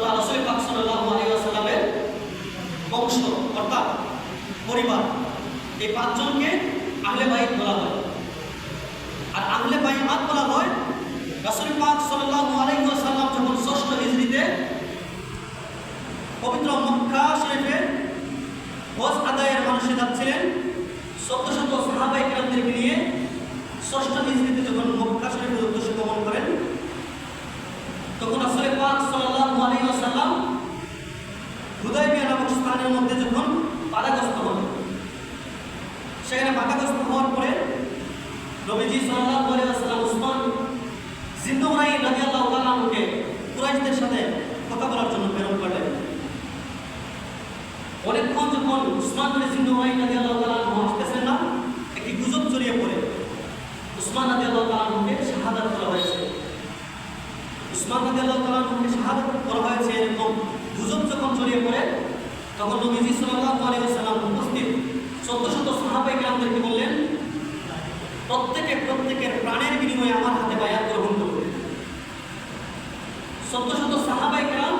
তথা রাসূল পাক আলাইহি বংশ, অর্থাৎ পরিবার। এই পাঁচজনকে আহলে বাইত বলা হয়। আর আহলে বাইত বলা হয় রাসূল পাক সাল্লাল্লাহু আলাইহি ওয়াসাল্লাম যখন ষষ্ঠ হিজরিতে পবিত্র মক্কা শরীফে হজ আদায়ের মানুষে যাচ্ছিলেন, শত শত সাহাবাই কেরামদেরকে নিয়ে ষষ্ঠ হিজরিতে যখন মক্কা শরীফের উদ্দেশ্যে গমন করেন, তখন আসলে পাক সাল্লাল্লাহু আলাইহি ওয়াসাল্লাম হুদাইবিয়া নামক স্থানের মধ্যে যখন বাধাগ্রস্ত হন, সেখানে বাধাগ্রস্ত হওয়ার পরে নবীজি সাল্লাল্লাহু আলাইহি ওয়াসাল্লাম উসমান জিন্দুরাই রাদিয়াল্লাহু তাআলা আনহুকে কুরাইশদের সাথে কথা বলার জন্য প্রেরণ করলেন। অনেকক্ষণ যখন উসমান বিন জিন্দুরাই রাদিয়াল্লাহু তাআলা আনহু আসতেছেন না, একটি গুজব ছড়িয়ে পড়ে। উসমান রাদিয়াল্লাহু তাআলা আনহুকে শাহাদাত করা হয়েছে। উসমান রাদিয়াল্লাহু তাআলা আনহুকে শাহাদাত করা হয়েছে এরকম গুজব যখন ছড়িয়ে পড়ে, তখন নবীজি সাল্লাল্লাহু আলাইহি ওয়াসাল্লাম উপস্থিত। শত শত সাহাবায়ে কেরামদেরকে বললেন, প্রত্যেকে প্রত্যেকের প্রাণের বিনিময়ে আমার হাতে বায়াত গ্রহণ করবে শত শত সাহাবায়ে কেরাম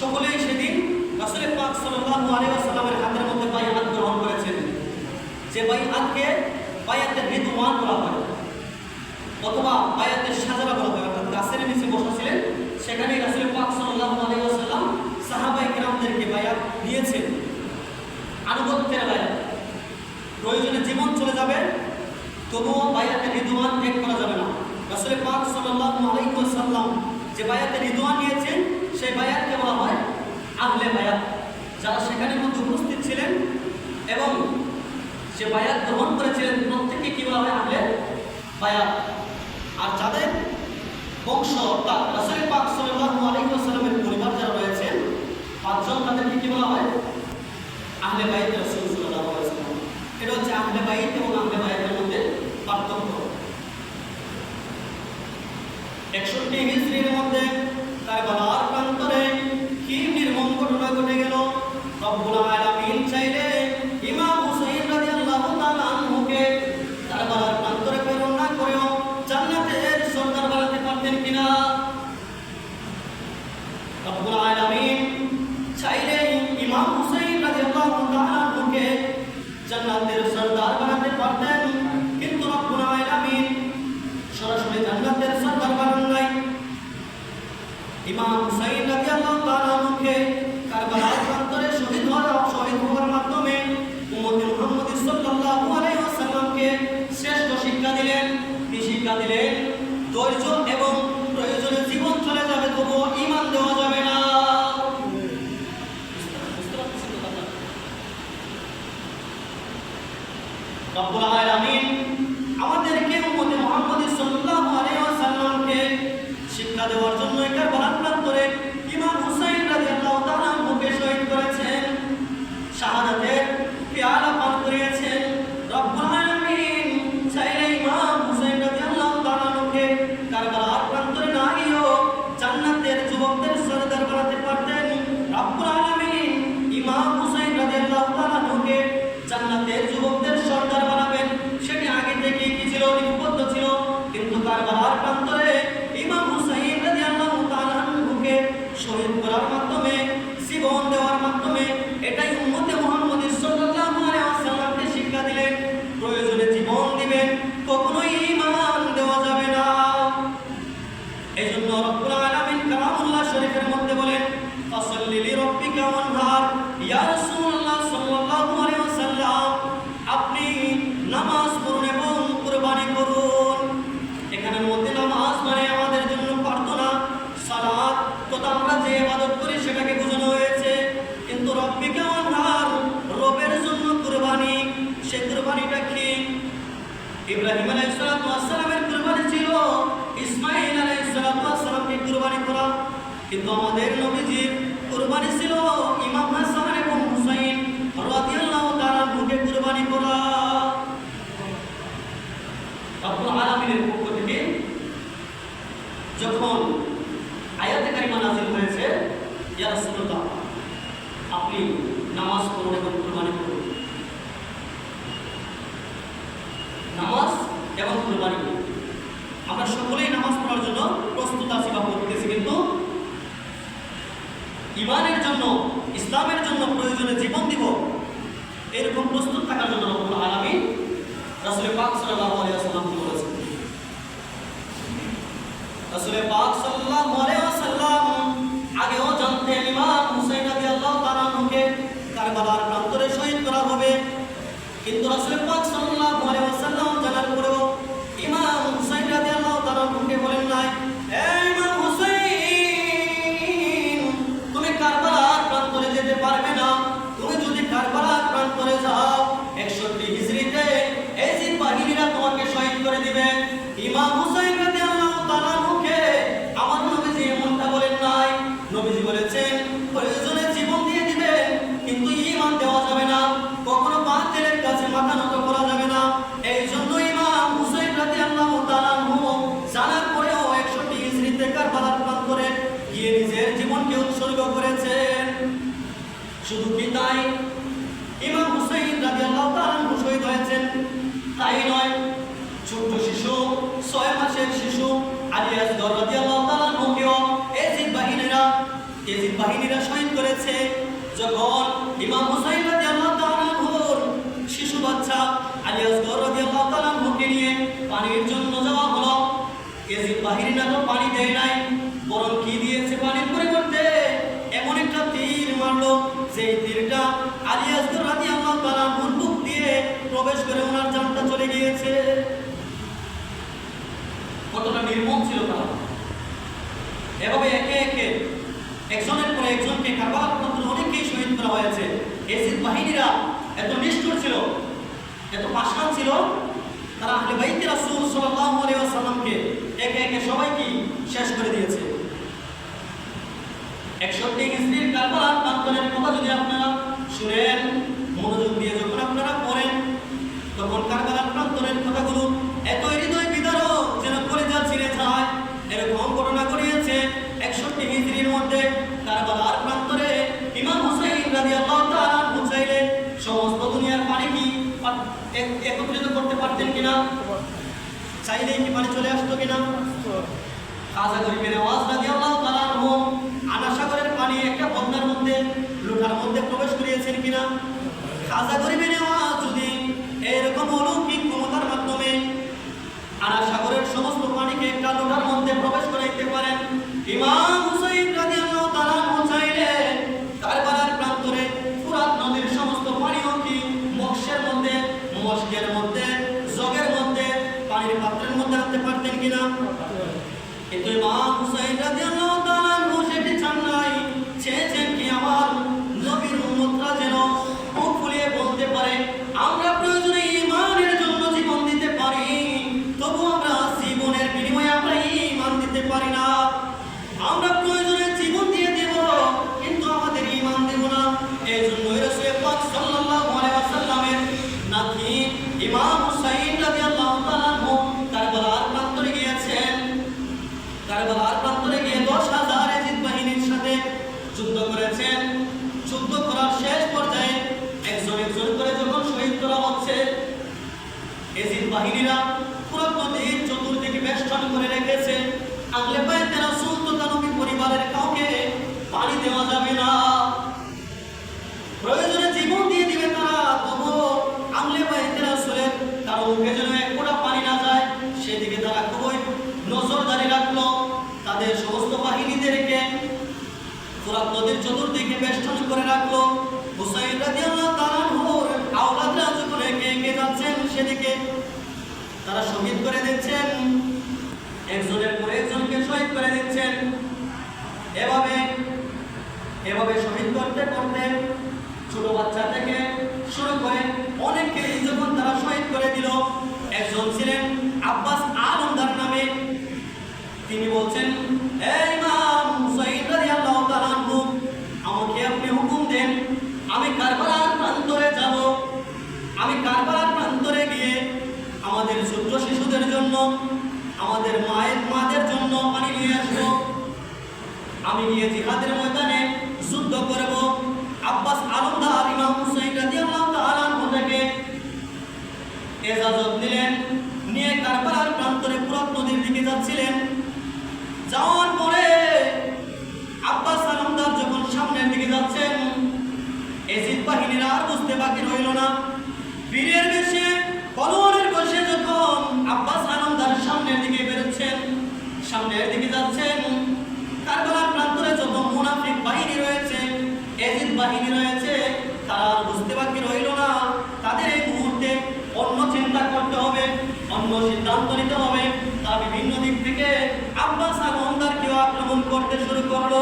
সকলেই সেদিন রাসূল পাক সাল্লাল্লাহু আলাইহি ওয়াসাল্লামের হাতের মধ্যে বায়াত গ্রহণ করেছেন। যে বায়াতকে বায়াতের রিদওয়ান বলা হয়, অথবা বায়াতের সাজারা বলা হয়, অর্থাৎ গাছের নিচে বসা ছিলেন সেখানে রাসূল পাক সাল্লাল্লাহু আলাইহি ওয়াসাল্লাম সাহাবায়ে কেরামদেরকে বায়াত দিয়েছেন আনুগত্যের বায়াত প্রয়োজনে জীবন চলে যাবে, তবুও বায়াতে রিদওয়ান ত্যাগ করা যাবে না। রাসূল পাক ওয়াসাল্লাম যে বায়াতে রিদওয়ান নিয়েছেন, সেই বায়াতকে বলা হয় আহলে বায়াত। যারা সেখানে মধ্যে উপস্থিত ছিলেন এবং সে বায়াত গ্রহণ করেছিলেন, প্রত্যেককে কি বলা হয় আহলে বায়াত। আর যাদের বংশ অর্থাৎ রাসূল পাক সাল্লাল্লাহু আলাইহি ওয়াসাল্লামের পরিবার যারা রয়েছেন পাঁচজন তাদেরকে কি বলা হয় আহলে বাইত কি ইয়া রাসূলুল্লাহ, আপনি নামাজ পড়ুন এবং কুরবানি করুন। নামাজ এবং কুরবানি। করুন আমরা সকলেই নামাজ পড়ার জন্য প্রস্তুত আছি বা করতেছি কিন্তু ইমানের জন্য, ইসলামের জন্য প্রয়োজনে জীবন দিব, এরকম প্রস্তুত থাকার জন্য রব্বুল আলামিন রাসূল পাক সাল্লাল্লাহু আলাইহি nós é আলী আসগর রাদিয়াল্লাহু তাআলা মুকেও এজিদ বাহিনীরা এজিদ বাহিনীরা শহীদ করেছে যখন ইমাম হুসাইন রাদিয়াল্লাহু তাআলা হল শিশু বাচ্চা আলী আসগর রাদিয়াল্লাহু তাআলা মুকে নিয়ে পানির জন্য যাওয়া হলো। এজিদ বাহিনীরা তো পানি দেয় নাই, বরং কি দিয়েছে পানির পরিবর্তে? এমন একটা তীর মারলো যে তীরটা আলী আসগর রাদিয়াল্লাহু তাআলা মুখ দিয়ে প্রবেশ করে ওনার জানটা চলে গিয়েছে। বাহিনীরা এত নিষ্ঠুর ছিল, এত পাশান ছিল, তারা আহলে বাইতে রাসূল সাল্লাল্লাহু আলাইহি ওয়াসাল্লামকে একে একে সবাইকে শেষ করে দিয়েছে। একষট্টি হিজরির কারবালার প্রান্তরের কথা যদি আপনারা শুনেন, মনোযোগ দিয়ে যখন আপনারা পড়েন, তখন কারবালার প্রান্তরের চাইলে কি পানি চলে আসতো কিনা? কাজা গরিবের আওয়াজ রাজি আল্লাহ তালার হোম আনাসাগরের পানি একটা বন্যার মধ্যে লোটার মধ্যে প্রবেশ করিয়েছেন কিনা? কাজা গরিবের এজির বাহিনীরা পুরো এই চতুর্দিকে বেষ্টন করে রেখেছে। আগলে পায়ে তেরো তারা শহীদ করে দিচ্ছেন। একজনের পর একজনকে শহীদ করে দিচ্ছেন। এভাবে এভাবে শহীদ করতে করতে ছোট বাচ্চা থেকে শুরু করে অনেককে যখন তারা শহীদ করে দিল, একজন ছিলেন আব্বাস আলমদার নামে। তিনি বলছেন, এই ইমাম হুসাইন রাদিয়াল্লাহু আমাকে আপনি হুকুম দেন, আমি কারবালার প্রান্তরে যাব আমি কারবালার প্রান্তরে গিয়ে আমাদের ছোট্ট শিশুদের জন্য আমাদের মায়ের মাদের জন্য পানি নিয়ে আসব আমি গিয়ে জিহাদের ময়দানে? যুদ্ধ করব। আব্বাস আলমদার ইমাম হুসাইন রাদিয়াল্লাহু তাআলা থেকে। এজাজত নিলেন। নিয়ে কারবালার প্রান্তরে ফুরাত নদীর দিকে যাচ্ছিলেন। যাওয়ার পরে আব্বাস আলমদার যখন সামনের দিকে যাচ্ছেন, এজিদ বাহিনীরা আর বুঝতে বাকি রইল না। বীরের বেশে কলোয়ারের বসে যখন আব্বাস আলমদার সামনের দিকে বেরোচ্ছেন সামনের দিকে যাচ্ছেন কারবালার প্রান্তরে যত মুনাফিক বাহিনী রয়েছে এজিদ বাহিনী রয়েছে তারা আর বুঝতে বাকি রইল না তাদের এই মুহূর্তে অন্য চিন্তা করতে হবে অন্য সিদ্ধান্ত নিতে হবে তারা বিভিন্ন দিক থেকে আব্বাস আলমদারকেও আক্রমণ করতে শুরু করল।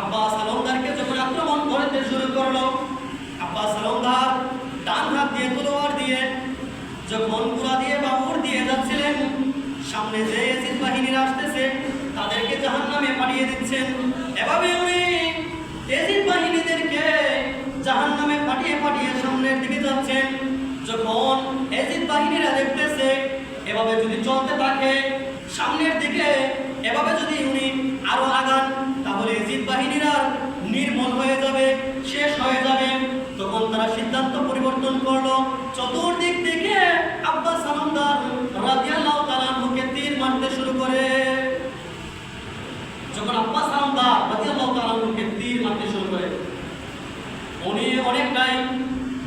আব্বাস আলমদারকে যখন আক্রমণ করতে শুরু করল, আব্বাস আলমদার ডান হাত দিয়ে তলোয়ার দিয়ে যখন গুড়া দিয়ে বা উড় দিয়ে যাচ্ছিলেন, সামনে যে এজিদ বাহিনীরা আসতেছে, তাদেরকে জাহান নামে পাঠিয়ে দিচ্ছেন। এভাবে উনি এজিদ বাহিনীদেরকে জাহান নামে পাঠিয়ে পাঠিয়ে সামনের দিকে যাচ্ছেন। যখন এজিদ বাহিনীরা দেখতেছে, এভাবে যদি চলতে থাকে সামনের দিকে এভাবে যদি উনি আরও আগান, তাহলে এজিদ বাহিনীরা নির্মল হয়ে যাবে, শেষ হয়ে যাবে। তখন তারা সিদ্ধান্ত পরিবর্তন করল। চতুর্দিক থেকে আব্বাস আলমদার রাদিয়াল্লাহু তাআলা মুখে তীর মারতে শুরু করে। যখন আব্বাস আলমদার রাদিয়াল্লাহু তাআলা মুখে তীর মারতে শুরু করে, উনি অনেকটাই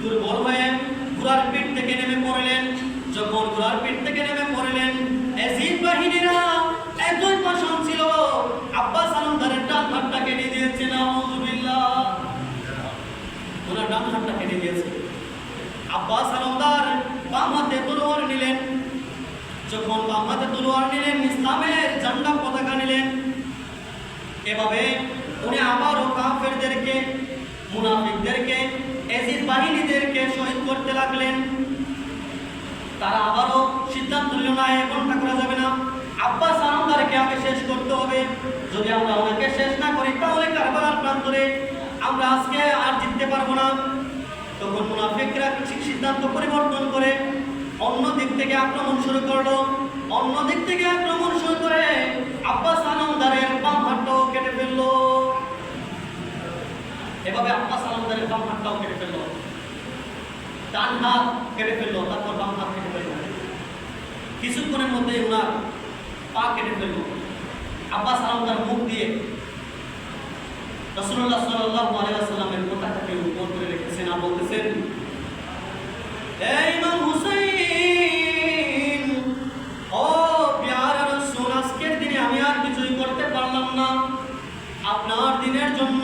দুর্বল হয়ে ঘোড়ার পিঠ থেকে নেমে পড়লেন। যখন ঘোড়ার পিঠ থেকে নেমে পড়লেন এজিদ বাহিনীরা একজন পাশান ছিল। আব্বাস আলমদারের ডান হাতটা কেটে দিয়েছে, নাউজুবিল্লাহ। ওনার ডান হাতটা কেটে দিয়েছে। আব্বাস আলমদার বাম হাতে তলোয়ার নিলেন। যখন বাম হাতে তলোয়ার নিলেন, ইসলামের ঝান্ডা পতাকা নিলেন। এভাবে উনি আবারও কাফেরদেরকে, মুনাফিকদেরকে, এজিদ বাহিনীদেরকে শহীদ করতে লাগলেন। তারা আবারও সিদ্ধান্ত নিল না এমনটা করা যাবে না। আব্বাস আনন্দারকে আগে শেষ করতে হবে। যদি আমরা ওনাকে শেষ না করি, তাহলে কারবালার প্রান্তরে আমরা আজকে আর জিততে পারব না। তখন মুনাফিকরা ঠিক সিদ্ধান্ত পরিবর্তন করে অন্য দিক থেকে আক্রমণ শুরু করল। অন্য দিক থেকে আক্রমণ শুরু করে আব্বাস আনন্দারের বাম হাতটাও কেটে ফেলল। এভাবে আব্বাস আলমদারের বাম হাতটাও কেটে ফেলল। ডান হাত কেটে ফেলল, তারপর বাম হাত কেটে ফেলল। কিছুক্ষণের মধ্যে ওনার পা কেটে ফেলল। আব্বাস আলম তার মুখ দিয়ে রসুল্লাহ সাল্লাহ আলাইসাল্লামের পতাকাকে উপর করে রেখেছেন আর বলতেছেন ও আজকের দিনে আমি আর কিছুই করতে পারলাম না। আপনার দিনের জন্য